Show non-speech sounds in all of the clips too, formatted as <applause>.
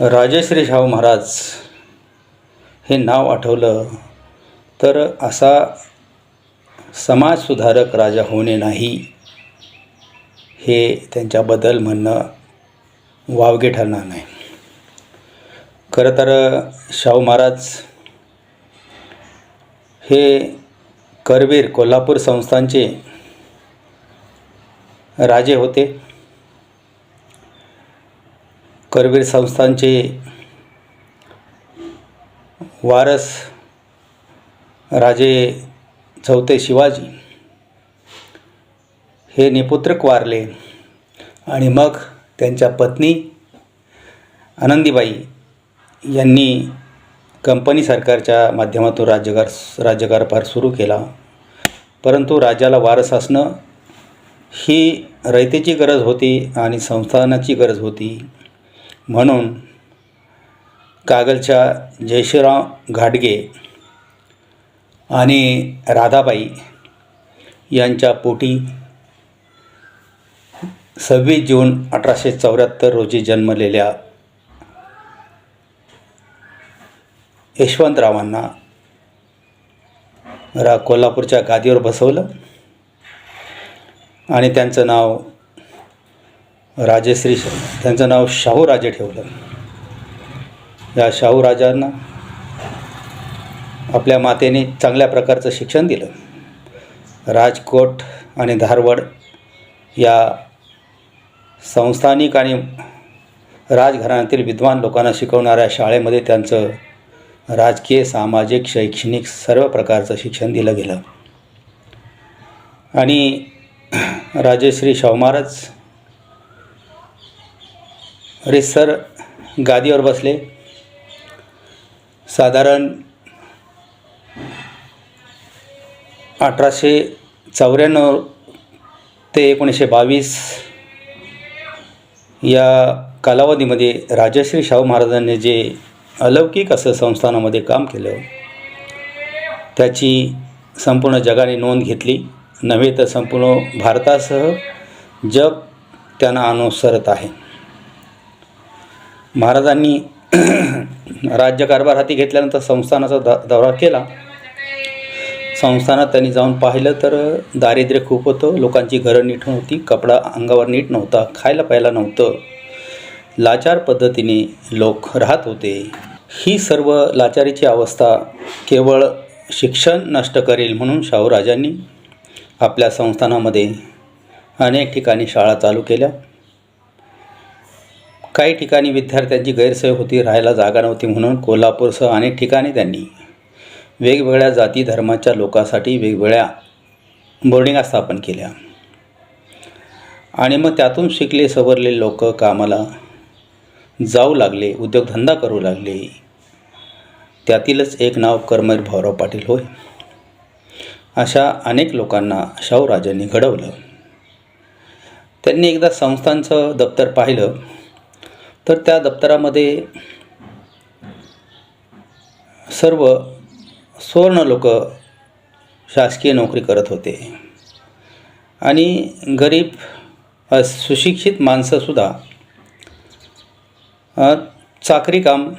राजश्री शाहू महाराज हे नाव आठवलं तर असा समाजसुधारक राजा होणे नाही हे त्यांच्याबद्दल म्हणणं वावगे ठरणार नाही. खरं तर शाहू महाराज हे करवीर कोल्हापूर संस्थांचे राजे होते. करवीर संस्थानचे वारस राजे चौथे शिवाजी. हे निपुत्रक वारले आणि मग त्यांच्या पत्नी आनंदीबाई यांनी कंपनी सरकारच्या माध्यमातून राज्यकार राज्यकारभार सुरू केला. परंतु राज्याला वारस असणं ही रयतेची गरज होती आणि संस्थानाची गरज होती. म्हणून कागलच्या जयशिवराव घाटगे आणि राधाबाई यांच्या पोटी सव्वीस जून अठराशे चौऱ्याहत्तर रोजी जन्मलेल्या यशवंतरावांना रा कोल्हापूरच्या गादीवर बसवलं. आणि त्यांचं नाव राजेश्री त्यांचं नाव शाहूराजे ठेवलं. या शाहूराजांना आपल्या मातेने चांगल्या प्रकारचं शिक्षण दिलं. राजकोट आणि धारवड या संस्थानिक आणि राजघराण्यातील विद्वान लोकांना शिकवणाऱ्या शाळेमध्ये त्यांचं राजकीय सामाजिक शैक्षणिक सर्व प्रकारचं शिक्षण दिलं गेलं. आणि राजश्री शाहू महाराज रिसर गादीवर बसले. साधारण अठराशे चौऱ्याण्णव ते एकोणीसशे बावीस या कालावधीमध्ये राजश्री शाहू महाराजांनी जे अलौकिक असं संस्थानामध्ये काम केलं. त्याची संपूर्ण जगाने नोंद घेतली. नव्हे तर संपूर्ण भारतासह जग त्यांना अनुसरत आहे. महाराजांनी <clears throat> राज्यकारभार हाती घेतल्यानंतर संस्थानाचा द दौरा केला. संस्थानात त्यांनी जाऊन पाहिलं तर दारिद्र्य खूप होतं. लोकांची घरं नीट नव्हती. कपडा अंगावर नीट नव्हता. खायला प्यायला नव्हतं. लाचार पद्धतीने लोक राहत होते. ही सर्व लाचारीची अवस्था केवळ शिक्षण नष्ट करेल म्हणून शाहूराजांनी आपल्या संस्थानामध्ये अनेक ठिकाणी शाळा चालू केल्या. काही ठिकाणी विद्यार्थ्यांची गैरसोय होती राहायला जागा नव्हती म्हणून कोल्हापूरसह अनेक ठिकाणी त्यांनी वेगवेगळ्या जाती धर्माच्या लोकांसाठी वेगवेगळ्या बोर्डिंगा स्थापन केल्या. आणि मग त्यातून शिकले सवरले लोक कामाला जाऊ लागले उद्योगधंदा करू लागले. त्यातीलच एक नाव कर्मवीर भाऊराव पाटील होय. अशा अनेक लोकांना शाहूराजांनी घडवलं. त्यांनी एकदा संस्थांचं दप्तर पाहिलं तर त्या दप्तरामध्ये सर्व सुवर्ण लोक शासकीय नोकरी करत होते. आणि गरीब सुशिक्षित माणसंसुद्धा चाकरी काम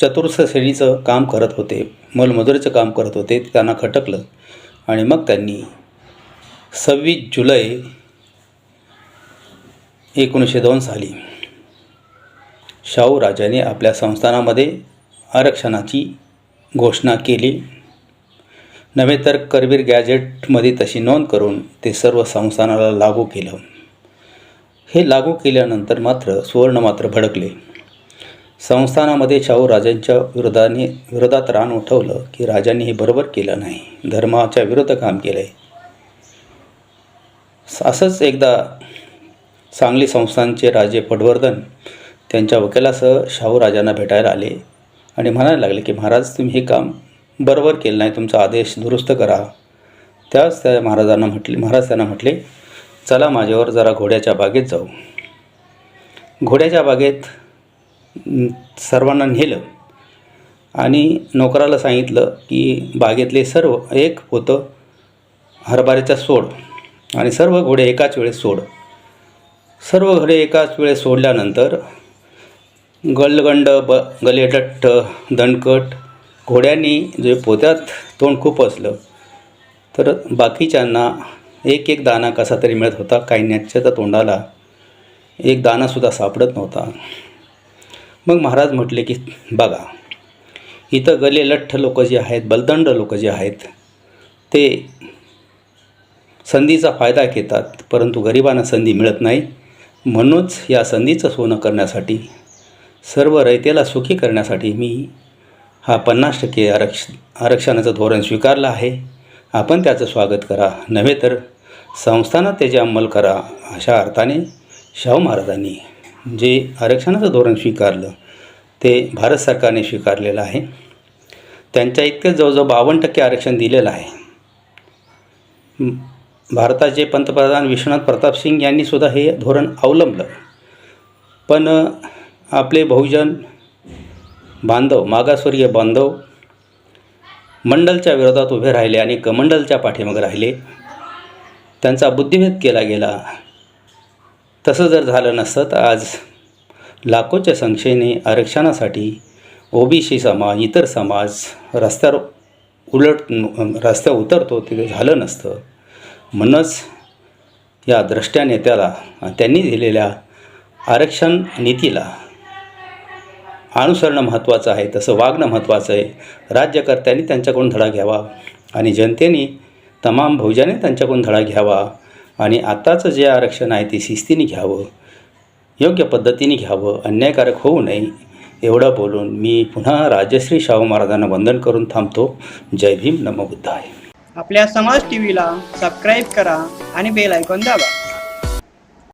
चतुर्थ श्रेणीचं काम करत होते. मोलमजुरीचं काम करत होते. त्यांना खटकलं. आणि मग त्यांनी सव्वीस जुलै एकोणीसशे दोन साली शाहू राजाने आपल्या संस्थानामध्ये आरक्षणाची घोषणा केली. नव्हे तर करवीर गॅजेटमध्ये तशी नोंद करून ते सर्व संस्थानाला लागू केलं. हे लागू केल्यानंतर मात्र सुवर्ण मात्र भडकले. संस्थानामध्ये शाहू राजांच्या विरोधाने विरोधात रान उठवलं की राजांनी हे बरोबर केलं नाही. धर्माच्या विरुद्ध काम केलं आहे असंच एकदा सांगली संस्थानचे राजे पटवर्धन त्यांच्या वकिलासह शाहू राजांना भेटायला आले आणि म्हणायला लागले की महाराज तुम्ही हे काम बरोबर केलं नाही. तुमचा आदेश दुरुस्त करा. त्याच त्या महाराजांना म्हटले महाराज त्यांना म्हटले चला माझ्यावर जरा घोड्याच्या बागेत जाऊ. घोड्याच्या बागेत सर्वांना नेलं. आणि नोकराला सांगितलं की बागेतले सर्व एक पोतं हरभऱ्याचा सोड आणि सर्व घोडे एकाच वेळेस सोड. सर्व घोडे एकाच वेळेस सोडल्यानंतर गलगंड ब गलेटट्ट दणकट घोड्यांनी जे पोत्यात तोंड खूप असलं तर बाकीच्यांना एक एक दाणा कसा तरी मिळत होता कायन्याच्या तोंडाला एक दाणासुद्धा सापडत नव्हता. मग महाराज म्हटले की बघा इथं गले लठ्ठ लोक जे आहेत बलदंड लोक जे आहेत ते संधीचा फायदा घेतात परंतु गरिबांना संधी मिळत नाही. म्हणूनच या संधीचं सोनं करण्यासाठी सर्व रयतेला सुखी करण्यासाठी मी हा पन्नास टक्के आरक्ष आरक्षणाचं धोरण स्वीकारलं आहे. आपण त्याचं स्वागत करा. नव्हे तर संस्थानात त्याचे अंमल करा अशा अर्थाने शाहू महाराजांनी जे आरक्षणाचं धोरण स्वीकारलं ते भारत सरकारने स्वीकारलेलं आहे. त्यांच्या इतकंच जवळजवळ बावन्न टक्के आरक्षण दिलेलं आहे. भारताचे पंतप्रधान विश्वनाथ प्रताप सिंग यांनीसुद्धा हे धोरण अवलंबलं. पण आपले बहुजन बांधव मागासवर्गीय बांधव मंडलच्या विरोधात उभे राहिले आणि कमंडलच्या पाठीमागे राहिले. त्यांचा बुद्धिभेद केला गेला. तसं जर झालं नसतं तर आज लाखोच्या संख्येने आरक्षणासाठी ओबीसी समाज इतर समाज रस्त्यावर उलट रस्त्यावर उतरतो ते झालं नसतं. म्हणूनच या द्रष्ट्या नेत्याला त्यांनी दिलेल्या आरक्षण नीतीला अनुसरणं महत्त्वाचं आहे तसं वागणं महत्त्वाचं आहे. राज्यकर्त्यांनी त्यांच्याकडून धडा घ्यावा आणि जनतेने तमाम भोजाने त्यांच्याकडून धडा घ्यावा. आणि आत्ताचं जे आरक्षण आहे ते शिस्तीने घ्यावं योग्य पद्धतीने घ्यावं अन्यायकारक होऊ नये एवढं बोलून मी पुन्हा राजश्री शाहू महाराजांना वंदन करून थांबतो. जय भीम नमबुद्ध आहे आपल्या समाज टीव्हीला सबस्क्राईब करा आणि बेल ऐकून दाबा.